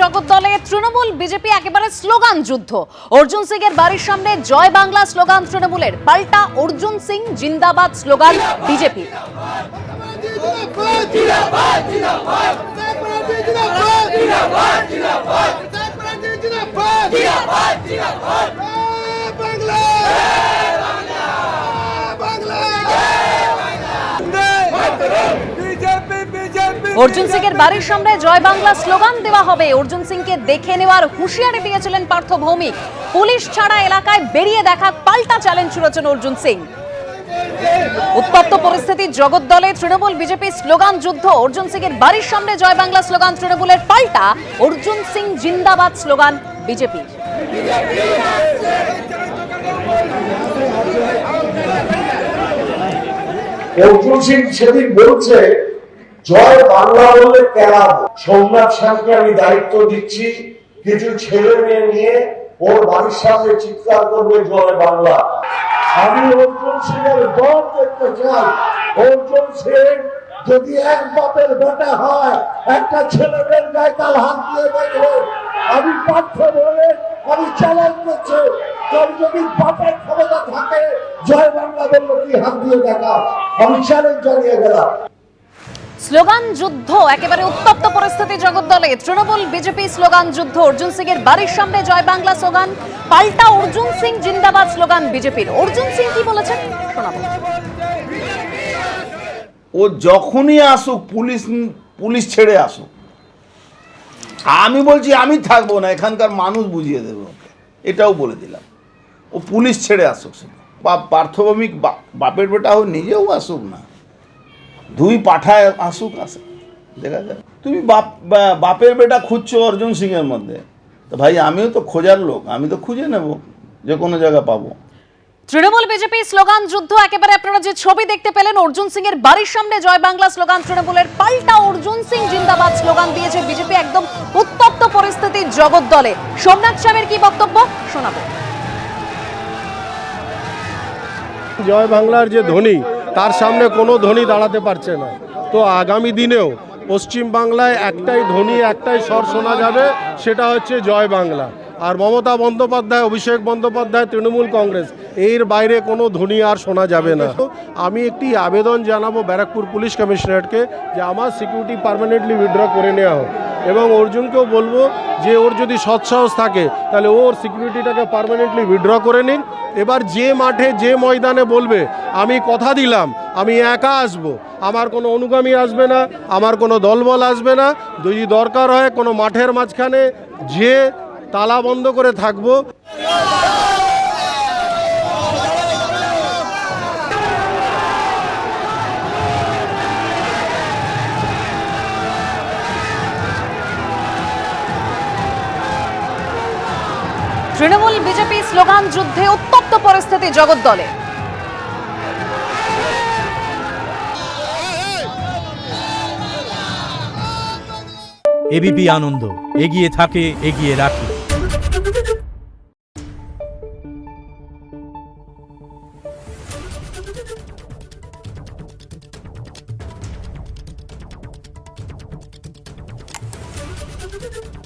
জগদ্দলে Trinamool BJP একেবারে slogan যুদ্ধ অর্জুন সিং এর বাড়ির সামনে জয় বাংলা স্লোগান তৃণমূলের পাল্টা অর্জুন সিং জিন্দাবাদ স্লোগান বিজেপি অর্জুন সিং এর বাড়ির সামনে জয় বাংলা স্লোগান দেওয়া হবে। অর্জুন সিংকে দেখে নেওয়ার হুঁশিয়ারি দিয়েছিলেন পার্থ ভৌমিক। পুলিশ ছাড়া এলাকায় বেরিয়ে দেখা পাল্টা চ্যালেঞ্জ ছুড়েছেন অর্জুন সিং। উত্তপ্ত পরিস্থিতি জগদ্দলে তৃণমূল বিজেপি স্লোগান যুদ্ধ। অর্জুন সিং এর বাড়ির সামনে জয় বাংলা স্লোগান তৃণমূলের পাল্টা। অর্জুন সিং জিন্দাবাদ স্লোগান বিজেপির। অর্জুন সিং সেদিন বলছে জয় বাংলা বললে কেরা সোমনাথ শ্যামকে আমি দায়িত্ব দিচ্ছি। কিছু ছেলে মেয়ে নিয়ে ওর বাড়ির সামনে চিৎকার করবে জয় বাংলা। আমি অর্জুন সিং এর দল দেখতে চাই। অর্জুন সিং, যদি এক বাপের বেটা হয়, একটা ছেলেদের গায়ে তাল হাত দিয়ে দেখবে। আমি পার্থ বলে আমি চ্যালেঞ্জ করছি। তোর যদি বাপের ক্ষমতা থাকে, জয় বাংলা বলল কি হাত দিয়ে দেখা? আমি চ্যালেঞ্জ জানিয়ে গেলাম। স্লোগান যুদ্ধ, একেবারে উত্তপ্ত পরিস্থিতি জগদ্দলে। তৃণমূল বিজেপি স্লোগান যুদ্ধ, অর্জুন সিং এর বাড়ির সামনে জয় বাংলা স্লোগান, পাল্টা অর্জুন সিং জিন্দাবাদ স্লোগান বিজেপির। অর্জুন সিং কি বলেছেন? ও যখনই আসুক, পুলিশ পুলিশ ছেড়ে আসুক। আমি বলছি, আমি থাকব না, এখানকার মানুষ বুঝিয়ে দেবে ওকে। এটাও বলে দিলাম। ও পুলিশ ছেড়ে আসুক সে বা পার্থভূমিক বাপের বেটা হোক, নিজেও আসুক না। দুই পাঠায় আসুক আসে। দেখা যায় তুমি বাপ বাপের বেটা খুঁজছো অর্জুন সিংয়ের মধ্যে। তো ভাই আমিও তো খোঁজার লোক আমি তো খুঁজে নেব যে কোনো জায়গা পাবো। তৃণমূল বিজেপি স্লোগান যুদ্ধ একেবারে আপনারা যে ছবি দেখতে পেলেন অর্জুন সিং এর বাড়ির সামনে জয় বাংলা স্লোগান তৃণমূলের পাল্টা অর্জুন সিং জিন্দাবাদ স্লোগান দিয়েছে বিজেপি একদম উত্তপ্ত পরিস্থিতি জগদ্দলে সোমনাথ স্বামীর কি বক্তব্য? শোনাবো। জয় বাংলার যে ধ্বনি তার সামনে কোনো ধনী দাঁড়াতে পারছে না। তো আগামী দিনেও পশ্চিম বাংলায় একটাই ধ্বনি একটাই স্বর শোনা যাবে, সেটা হচ্ছে জয় বাংলা। আর মমতা বন্দ্যোপাধ্যায়, অভিষেক বন্দ্যোপাধ্যায়, তৃণমূল কংগ্রেস, এর বাইরে কোনো ধ্বনি আর শোনা যাবে না। আমি একটি আবেদন জানাব ব্যারাকপুর পুলিশ কমিশনারেটকে যে আমার সিকিউরিটি পার্মানেন্টলি উইথড্র করে নেওয়া হোক। এবং অর্জুনকেও বলব যে ওর যদি সৎসাহস থাকে, তাহলে ওর সিকিউরিটিটাকে পার্মানেন্টলি উইথড্র করে নিন। এবার যে মাঠে, যে ময়দানে বলবে, আমি কথা দিলাম, আমি একা আসব, আমার কোনো অনুগামী আসবে না, আমার কোনো দলবল আসবে না, যদি দরকার হয় কোনো মাঠের মাঝখানে, যে তালা বন্ধ করে থাকব। তৃণমূল বিজেপি স্লোগান যুদ্ধে উত্তপ্ত পরিস্থিতি জগদ্দলে। এবিপি আনন্দ এগিয়ে থাকে এগিয়ে রাখে। Thank you.